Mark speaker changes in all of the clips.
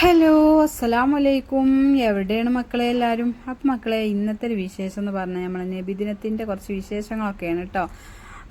Speaker 1: Hello അസ്സലാമു വലൈക്കും എവിടെയാണ് മക്കളെ എല്ലാവരും? അപ്പം മക്കളെ ഇന്നത്തെ ഒരു വിശേഷം എന്ന് പറഞ്ഞാൽ നമ്മൾ നബിദിനത്തിന്റെ കുറച്ച് വിശേഷങ്ങളൊക്കെയാണ് കേട്ടോ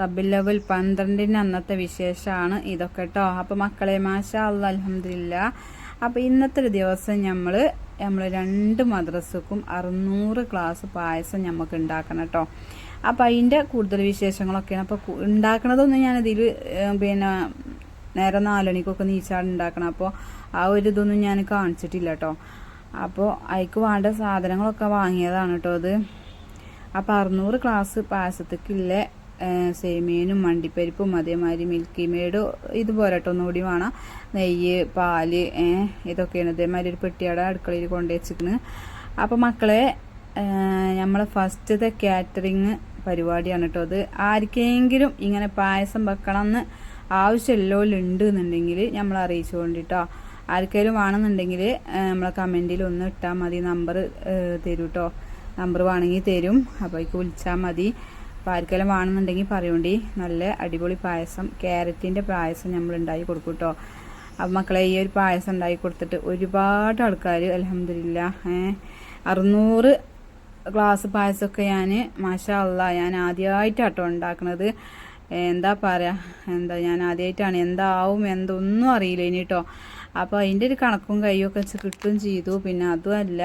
Speaker 1: റബ്ബിൽ ലെവൽ പന്ത്രണ്ടിന് അന്നത്തെ വിശേഷമാണ് ഇതൊക്കെ കേട്ടോ അപ്പം മക്കളെ മാഷാ അല്ല അലഹമില്ല അപ്പം ഇന്നത്തെ ഒരു ദിവസം നമ്മൾ നമ്മൾ രണ്ട് മദ്രസക്കും അറുന്നൂറ് ക്ലാസ് പായസം നമുക്ക് ഉണ്ടാക്കണം കേട്ടോ അപ്പം അതിന്റെ കൂടുതൽ വിശേഷങ്ങളൊക്കെയാണ്. അപ്പോൾ ഉണ്ടാക്കണതൊന്നും ഞാനിതിൽ പിന്നെ നേരെ നാലണിക്കൊക്കെ നീച്ചാട് ഉണ്ടാക്കണം അപ്പോൾ ആ ഒരു ഇതൊന്നും ഞാൻ കാണിച്ചിട്ടില്ല കേട്ടോ അപ്പോൾ അതിക്ക് വേണ്ട സാധനങ്ങളൊക്കെ വാങ്ങിയതാണ് കേട്ടോ അത്. അപ്പോൾ അറുന്നൂറ് ക്ലാസ് പായസത്തേക്കുള്ള സേമിയനും മണ്ടിപ്പരിപ്പും അതേമാതിരി മിൽക്കി മേഡ് ഇതുപോലെ കേട്ടോ ഒന്നുകൂടി വേണം. നെയ്യ് പാൽ ഇതൊക്കെയാണ്. ഇതേമാതിരി ഒരു പെട്ടിയുടെ അടുക്കളയിൽ കൊണ്ടു വെച്ചിരിക്കണ്. അപ്പോൾ മക്കളെ നമ്മളെ ഫസ്റ്റത്തെ കാറ്ററിങ് പരിപാടിയാണ് കേട്ടോ അത്. ആർക്കെങ്കിലും ഇങ്ങനെ പായസം വെക്കണം എന്ന് ആവശ്യമുള്ളവരുണ്ട് എന്നുണ്ടെങ്കിൽ നമ്മൾ അറിയിച്ചുകൊണ്ട് കേട്ടോ ആർക്കെങ്കിലും വേണമെന്നുണ്ടെങ്കിൽ നമ്മളെ കമന്റിൽ ഒന്ന് ഇട്ടാൽ മതി. നമ്പർ തരും കേട്ടോ നമ്പർ വേണമെങ്കിൽ തരും. അപ്പോൾ അതിക്ക് വിളിച്ചാൽ മതി. അപ്പോൾ ആർക്കെങ്കിലും വേണമെന്നുണ്ടെങ്കിൽ പറയണ്ടി. നല്ല അടിപൊളി പായസം. ക്യാരറ്റിന്റെ പായസം നമ്മൾ ഉണ്ടാക്കി കൊടുക്കും കേട്ടോ അപ്പം മക്കളെ ഈ ഒരു പായസം ഉണ്ടാക്കി കൊടുത്തിട്ട് ഒരുപാട് ആൾക്കാർ അലഹമില്ല അറുന്നൂറ് ഗ്ലാസ് പായസമൊക്കെ ഞാൻ മാഷാ അല്ല ഞാൻ ആദ്യമായിട്ടാട്ടോ ഉണ്ടാക്കുന്നത് എന്താ പറയാ? എന്താ ഞാൻ ആദ്യമായിട്ടാണ് എന്താവും എന്തൊന്നും അറിയില്ല ഇനി കേട്ടോ അപ്പോൾ അതിന്റെ ഒരു കണക്കും കൈയൊക്കെ വെച്ച് കിട്ടുകയും ചെയ്തു. പിന്നെ അതുമല്ല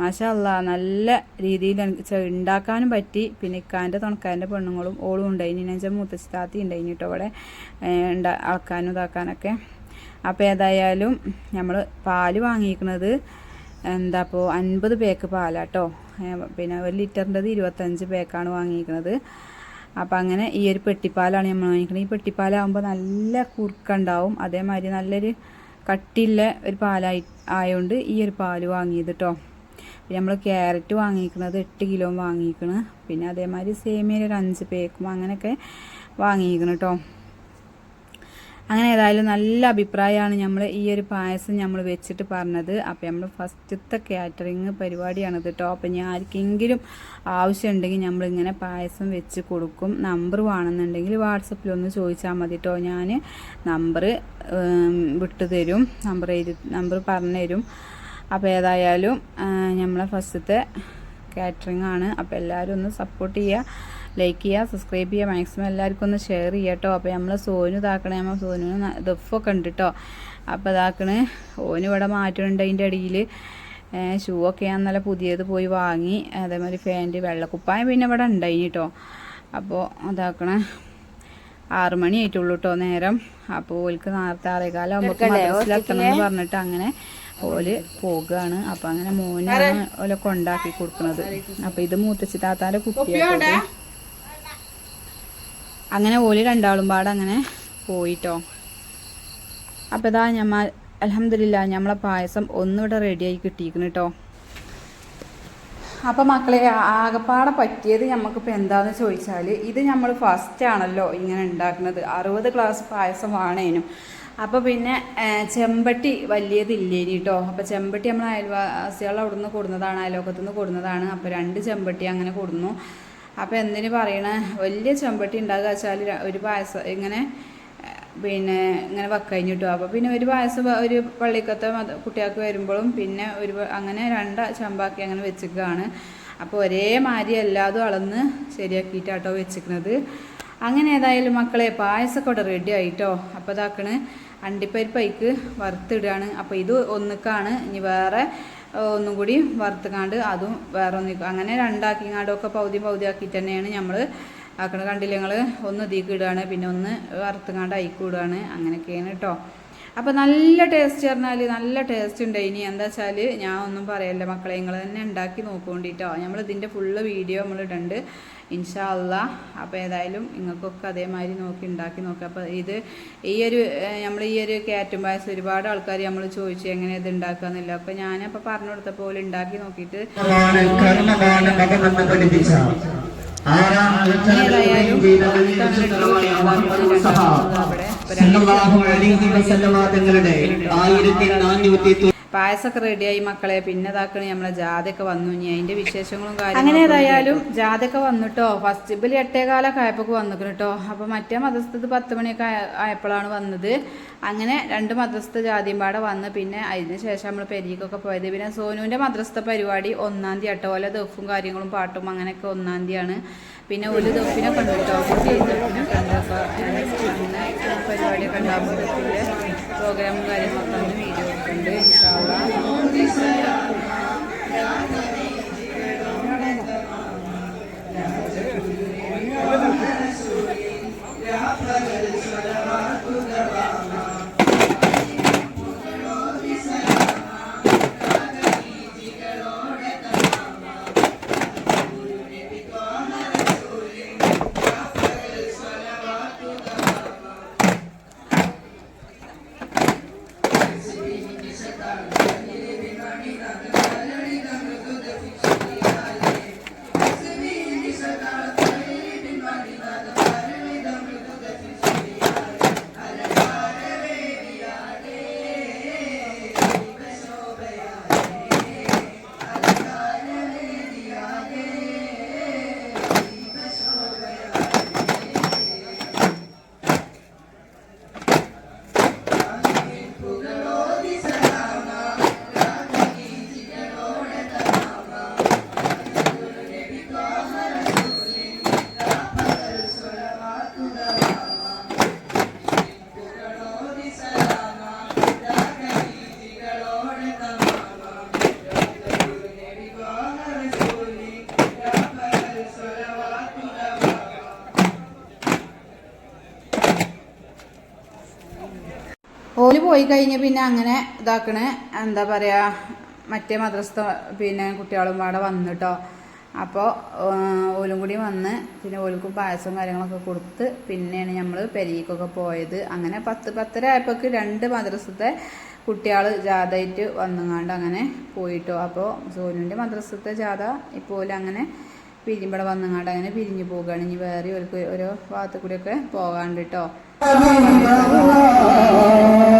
Speaker 1: മാഷല്ല നല്ല രീതിയിൽ ഉണ്ടാക്കാനും പറ്റി. പിന്നെ ഇക്കാന്റെ തുണക്കാന്റെ പെണ്ണുങ്ങളും ഓളും ഉണ്ടായിനി. ഞാൻ മുത്തശ്ശി താത്തി ഉണ്ടായിനി കേട്ടോ അവിടെ ഉണ്ടാ അളക്കാനും ഇതാക്കാനൊക്കെ. അപ്പോൾ ഏതായാലും നമ്മൾ പാൽ വാങ്ങിയിരിക്കുന്നത് എന്താ അപ്പോൾ അൻപത് പേക്ക് പാലാട്ടോ പിന്നെ ഒരു ലിറ്ററിന്റെത് ഇരുപത്തഞ്ച് പേക്കാണ് വാങ്ങിയിരിക്കുന്നത് അപ്പം അങ്ങനെ ഈ ഒരു പെട്ടിപ്പാലാണ് നമ്മൾ വാങ്ങിക്കുന്നത് ഈ പെട്ടിപ്പാലാകുമ്പോൾ നല്ല കുറുക്കുണ്ടാവും. അതേമാതിരി നല്ലൊരു കട്ടിയുള്ള ഒരു പാലായി ആയതുകൊണ്ട് ഈ ഒരു പാൽ വാങ്ങിയത് കേട്ടോ പിന്നെ നമ്മൾ ക്യാരറ്റ് വാങ്ങിയിരിക്കുന്നത് എട്ട് കിലോ വാങ്ങിയിരിക്കണ് പിന്നെ അതേമാതിരി സേമിയ ഒരു അഞ്ച് പേക്കും അങ്ങനെയൊക്കെ വാങ്ങിയിരിക്കണം കേട്ടോ അങ്ങനെ ഏതായാലും നല്ല അഭിപ്രായമാണ് നമ്മൾ ഈ ഒരു പായസം നമ്മൾ വെച്ചിട്ട് പറഞ്ഞത്. അപ്പോൾ നമ്മൾ ഫസ്റ്റത്തെ കാറ്ററിങ് ഇത്. കേട്ടോ അപ്പം ഞാൻ ആർക്കെങ്കിലും ആവശ്യമുണ്ടെങ്കിൽ നമ്മളിങ്ങനെ പായസം വെച്ച് കൊടുക്കും. നമ്പർ വേണമെന്നുണ്ടെങ്കിൽ വാട്സപ്പിൽ ഒന്ന് ചോദിച്ചാൽ മതി കേട്ടോ ഞാൻ നമ്പർ വിട്ടു തരും. നമ്പർ എഴുതി നമ്പർ പറഞ്ഞു തരും അപ്പോൾ ഏതായാലും നമ്മളെ ഫസ്റ്റത്തെ കാറ്ററിംഗ് ആണ് അപ്പോൾ എല്ലാവരും ഒന്ന് സപ്പോർട്ട് ചെയ്യുക. ലൈക്ക് ചെയ്യുക സബ്സ്ക്രൈബ് ചെയ്യുക മാക്സിമം എല്ലാവർക്കും ഒന്ന് ഷെയർ ചെയ്യുക കേട്ടോ അപ്പോൾ നമ്മൾ സോനു ഇതാക്കണേ നമ്മൾ സോനുവിന് ദഫൊക്കെ ഉണ്ട് കേട്ടോ അപ്പോൾ ഇതാക്കണ് ഓന് ഇവിടെ മാറ്റുന്നുണ്ട് അതിന്റെ അടിയിൽ. ഷൂ ഒക്കെ ഞാൻ നല്ല പുതിയത് പോയി വാങ്ങി. അതേമാതിരി ഫാന്റ് വെള്ളക്കുപ്പായം പിന്നെ ഇവിടെ ഉണ്ടായിന് കേട്ടോ അപ്പോൾ അതാക്കണേ ആറു മണി ആയിട്ടുള്ളൂ കേട്ടോ നേരം. അപ്പോൾ ഓൽക്ക് നേരത്തെ ആറേകാലം ആകുമ്പോൾ മനസ്സിലാക്കണം എന്ന് പറഞ്ഞിട്ട് അങ്ങനെ ഓൽ പോകുകയാണ് അപ്പം അങ്ങനെ മോനാണ് ഓലെ കൊണ്ടാക്കി കൊടുക്കുന്നത് അപ്പം ഇത് മൂത്തച്ചി താത്താന്റെ കുട്ടിയാണ് അങ്ങനെ ഓൽ രണ്ടാളും പാടെ അങ്ങനെ പോയിട്ടോ. അപ്പം ഇതാ ഞമ്മ അലഹമില്ല ഞമ്മളെ പായസം ഒന്നിവിടെ റെഡിയായി കിട്ടിയിരിക്കുന്നു കേട്ടോ അപ്പം മക്കളെ ആകപ്പാടെ പറ്റിയത് നമുക്കിപ്പോൾ എന്താണെന്ന് ചോദിച്ചാൽ ഇത് നമ്മൾ ഫസ്റ്റ് ആണല്ലോ ഇങ്ങനെ ഉണ്ടാക്കുന്നത് അറുപത് ഗ്ലാസ് പായസം വേണേനും. അപ്പോൾ പിന്നെ ചെമ്പട്ടി വലിയതില്ലേ കേട്ടോ അപ്പോൾ ചെമ്പട്ടി നമ്മൾ അയൽവാസികൾ അവിടെ നിന്ന് കൊടുന്നതാണ് അയലോക്കത്തുനിന്ന് കൊടുന്നതാണ്. അപ്പോൾ രണ്ട് ചെമ്പട്ടി അങ്ങനെ കൊടുന്നു. അപ്പോൾ എന്തിന് പറയണ? വലിയ ചെമ്പട്ടി ഉണ്ടാകുക വെച്ചാൽ ഒരു പായസം ഇങ്ങനെ പിന്നെ ഇങ്ങനെ വെക്കഴിഞ്ഞു കിട്ടും. അപ്പോൾ പിന്നെ ഒരു പായസം ഒരു പള്ളിക്കത്തെ കുട്ടികൾക്ക് വരുമ്പോഴും പിന്നെ ഒരു അങ്ങനെ രണ്ട ചെമ്പാക്കി അങ്ങനെ വെച്ചിരിക്കുകയാണ് അപ്പോൾ ഒരേ മാതിരി എല്ലാതും അളന്ന് ശരിയാക്കിയിട്ടാട്ടോ വെച്ചിരിക്കുന്നത് അങ്ങനെ ഏതായാലും മക്കളെ പായസമൊക്കെ ഇവിടെ റെഡി ആയിട്ടോ? അപ്പോൾ ഇതാക്കണ് അണ്ടിപ്പരിപ്പൈക്ക് വറുത്തിടുകയാണ് അപ്പോൾ ഇത് ഒന്നിക്കാണ്. ഇനി വേറെ ഒന്നും കൂടി വറുത്തുകാണ്ട് അതും വേറെ ഒന്നിക്കും അങ്ങനെ രണ്ടാക്കിങ്ങാണ്ടൊക്കെ പൗതി പൗതി ആക്കിയിട്ട് തന്നെയാണ് നമ്മൾ ആക്കണ കണ്ടില്ല ഞങ്ങൾ ഒന്ന് ഇതിക്ക് ഇടുകയാണ് പിന്നെ ഒന്ന് വറുത്തുകാണ്ട് അയക്ക് ഇടുകയാണ്. അങ്ങനെയൊക്കെയാണ് കേട്ടോ അപ്പോൾ നല്ല ടേസ്റ്റ് പറഞ്ഞാൽ നല്ല ടേസ്റ്റ് ഉണ്ട് ഇനി. എന്താ വെച്ചാൽ ഞാൻ ഒന്നും പറയല്ല മക്കളെ നിങ്ങൾ തന്നെ ഉണ്ടാക്കി നോക്കുകൊണ്ടിട്ടോ നമ്മൾ ഇതിന്റെ ഫുള്ള് വീഡിയോ നമ്മൾ ഇടുന്നുണ്ട് ഇൻഷാ അല്ല അപ്പോൾ ഏതായാലും നിങ്ങൾക്കൊക്കെ അതേമാതിരി നോക്കി ഉണ്ടാക്കി നോക്കുക അപ്പോൾ ഇത് ഈ ഒരു നമ്മൾ ഈ ഒരു കാറ്റും പായസം ഒരുപാട് ആൾക്കാർ നമ്മൾ ചോദിച്ചു എങ്ങനെ ഇത് ഉണ്ടാക്കാന്നില്ല. അപ്പോൾ ഞാനപ്പോൾ പറഞ്ഞു കൊടുത്ത പോലെ ഉണ്ടാക്കി നോക്കിയിട്ട്
Speaker 2: ആയിരത്തി നാനൂറ്റി
Speaker 1: പായസമൊക്കെ റെഡിയായി മക്കളെ. പിന്നെ ഇതാക്കണ നമ്മളെ ജാതൊക്കെ വന്നു. ഇനി അതിന്റെ വിശേഷങ്ങളും കാര്യങ്ങളും അങ്ങനെ ഏതായാലും ജാതൊക്കെ വന്നിട്ടോ. ഫസ്റ്റ് ബിൽ എട്ടേകാലൊക്കെ ആയപ്പോൾ വന്നിക്കണം കേട്ടോ അപ്പോൾ മറ്റേ മതസ്ഥത് പത്ത് മണിയൊക്കെ ആയ- ആയപ്പോഴാണ് വന്നത്. അങ്ങനെ രണ്ട് മദ്രസത്തെ ജാതിയും പാടെ വന്ന്. പിന്നെ അതിന് ശേഷം നമ്മൾ പെരിക്കൊക്കെ പോയത്. പിന്നെ സോനുവിന്റെ മദ്രസത്തെ പരിപാടി ഒന്നാം തീയതി കേട്ടോ ഓല ദഫും കാര്യങ്ങളും പാട്ടും അങ്ങനെയൊക്കെ ഒന്നാം തീയതിയാണ്. പിന്നെ ഒരു ദഫിനെ കണ്ടു കേട്ടോ അങ്ങനെ പരിപാടിയൊക്കെ ഉണ്ടാകുമ്പോൾ ദഫിന്റെ പ്രോഗ്രാമും കാര്യങ്ങളൊക്കെ വീഡിയോ ഉണ്ട് ഓൽ പോയി കഴിഞ്ഞ് പിന്നെ അങ്ങനെ ഇതാക്കണേ. എന്താ പറയുക മറ്റേ മദ്രസ പിന്നെ കുട്ടികളും പാടെ വന്നിട്ടോ. അപ്പോൾ ഓലും കൂടി വന്ന് പിന്നെ ഓൽക്കും പായസവും കാര്യങ്ങളൊക്കെ കൊടുത്ത് പിന്നെയാണ് നമ്മൾ പെരീക്കൊക്കെ പോയത്. അങ്ങനെ പത്ത് പത്തര ആയപ്പോൾക്ക് രണ്ട് മദ്രസത്തെ കുട്ടികൾ ജാഥയായിട്ട് വന്നുങ്ങാണ്ട് അങ്ങനെ പോയിട്ടോ. അപ്പോൾ സോനുവിന്റെ മദ്രസത്തെ ജാഥ ഇപ്പോൾ അങ്ങനെ പിരിമ്പട വന്നുങ്ങാണ്ട് അങ്ങനെ പിരിഞ്ഞു പോകുകയാണ് ഇനി വേറെ ഓർക്ക് ഓരോ ഭാഗത്തു കൂടിയൊക്കെ പോകാണ്ട് കേട്ടോ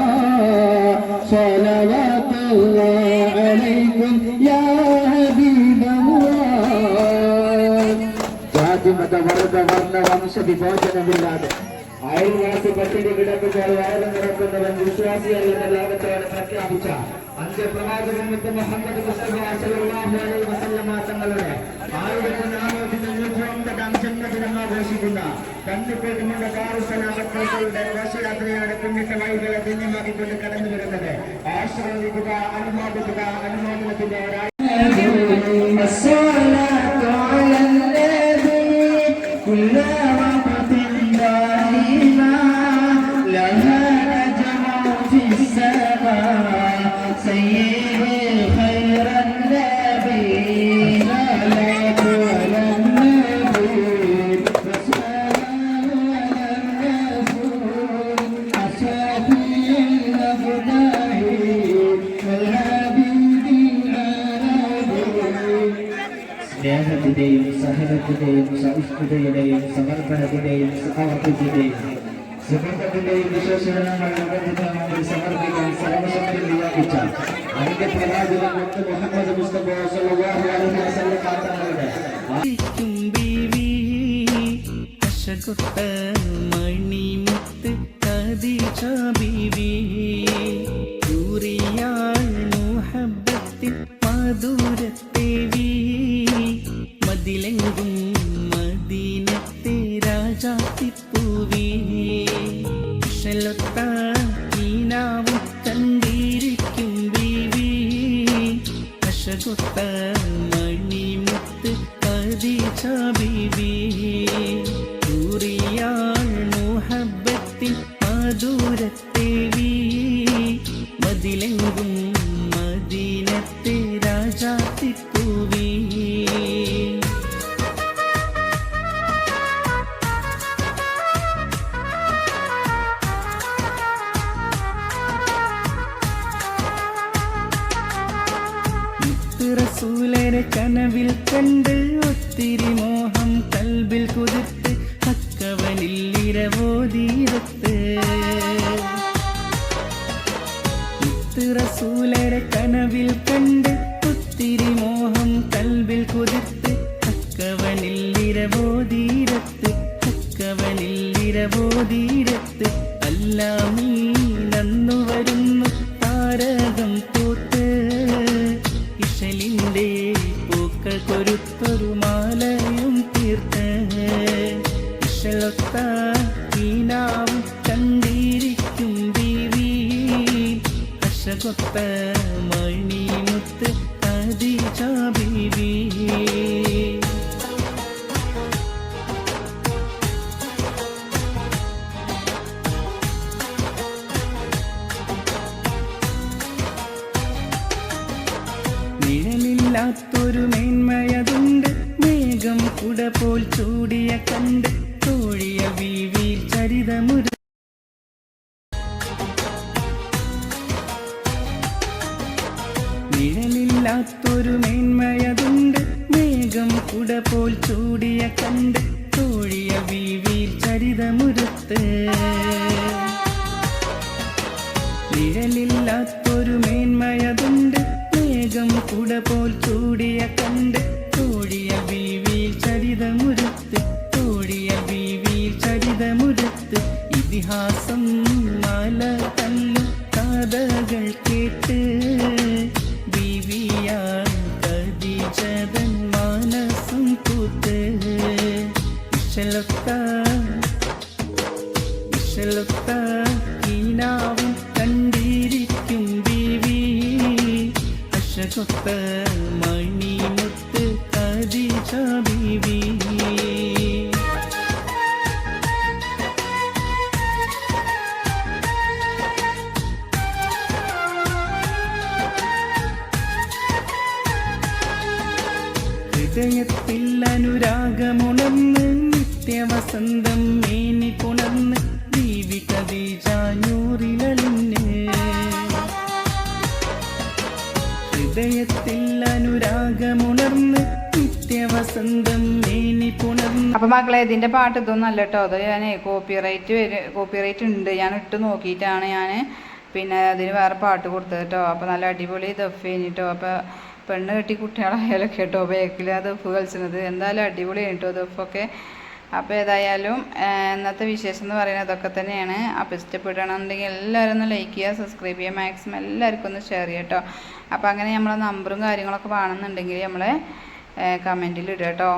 Speaker 2: ജാതി മത വർഗ വർണ വംശ വിഭോജനമില്ലാതെ അയൽവാസി പട്ടിണി കിടക്കുമ്പോൾ വയറ് നിറക്കുന്നവൻ വിശ്വാസിയല്ലെന്ന ലോകത്തോട് പ്രഖ്യാപിച്ച അഞ്ച് പ്രവാചകൻ മുഹമ്മദ് തങ്ങളുടെ കാറുസലാമക്കളുടെ ഘോഷയാത്രയാണ് പിന്നിട്ട വൈകളെ ധന്യമാക്കിക്കൊണ്ട് കടന്നു വരുന്നത് ആശ്രയിക്കുക അനുമോദിക്കുക അനുമോദനത്തിന്റെ സഹനത്തിന്റെയും സഹിഷ്ണുതയുടെയും സമർപ്പണത്തിന്റെയും സമർപ്പത്തിന്റെയും സുഹൃത്തുക്കളുടെയും വിശേഷണങ്ങൾ സമർപ്പിക്കാൻ സർവശക്തി നിയോഗിച്ച അതിന്റെ പ്രവാചകൻ മുഹമ്മദ് മുസ്തഫ
Speaker 3: മണിമുത്ത് കദീജ ബീവി അശകൊത്ത മണിമുത്ത് കദീജ ബീവി ൂറിയാൾ മുഹബത്തിൽ മധുരത്തേവി കനവിൽ കണ്ട് ഒത്തിരി മോഹം കൽബിൽ കുതിർത്ത് അക്കവനിൽ ഇരവോതീരത്ത് റസൂലരെ കനവിൽ കണ്ട് അശകൊത്ത മണിമുത്ത് അതിജ ബീവി നിഴലില്ലാത്തൊരു മേന്മയതുണ്ട്. മേഘം കുട പോൽ ചൂടിയ കണ്ട് തോഴിയ വി ചരിതമുര നിഴലില്ലാത്തൊരു മേന്മയതുണ്ട്. മേഘം കുട പോൽ ചൂടിയ കണ്ട് തോഴിയ വീവിൽ ചരിതമുരുത്ത്. നിഴലില്ലാത്തൊരു മേന്മയതുണ്ട്. ഇഷലൊത്ത ഈനാവും കണ്ടിരിക്കും ബീവി അശകൊത്ത മണിമുത്ത് കദിജ ബീവി ഹൃദയത്തിൽ അനുരാഗമുണർന്ന് നിത്യവസന്തം മേനി പുണർന്ന്
Speaker 1: അപ്പൊ മക്കളെ ഇതിന്റെ പാട്ട് ഇതൊന്നും അല്ല കേട്ടോ. അത് ഞാൻ കോപ്പിറൈറ്റ് വരും കോപ്പിറൈറ്റ് ഉണ്ട്. ഞാൻ ഇട്ട് നോക്കിയിട്ടാണ് ഞാൻ പിന്നെ അതിന് വേറെ പാട്ട് കൊടുത്തത് കേട്ടോ. അപ്പൊ നല്ല അടിപൊളി ദഫ് കഴിഞ്ഞിട്ടോ അപ്പൊ പെണ്ണ് കെട്ടി കുട്ടികളായാലൊക്കെ കേട്ടോ ബേക്കിൽ ആ ദഫ് കളിച്ചത് എന്തായാലും അടിപൊളി കേട്ടോ ദഫൊക്കെ. അപ്പോൾ ഏതായാലും ഇന്നത്തെ വിശേഷം എന്ന് പറയുന്നത് അതൊക്കെ തന്നെയാണ്. അപ്പോൾ ഇഷ്ടപ്പെടണമെന്നുണ്ടെങ്കിൽ എല്ലാവരും ഒന്ന് ലൈക്ക് ചെയ്യുക സബ്സ്ക്രൈബ് ചെയ്യുക മാക്സിമം എല്ലാവർക്കും ഒന്ന് ഷെയർ ചെയ്യുക കേട്ടോ അപ്പോൾ അങ്ങനെ നമ്മളെ നമ്പറും കാര്യങ്ങളൊക്കെ വേണമെന്നുണ്ടെങ്കിൽ നമ്മളെ കമന്റിൽ ഇടുക കേട്ടോ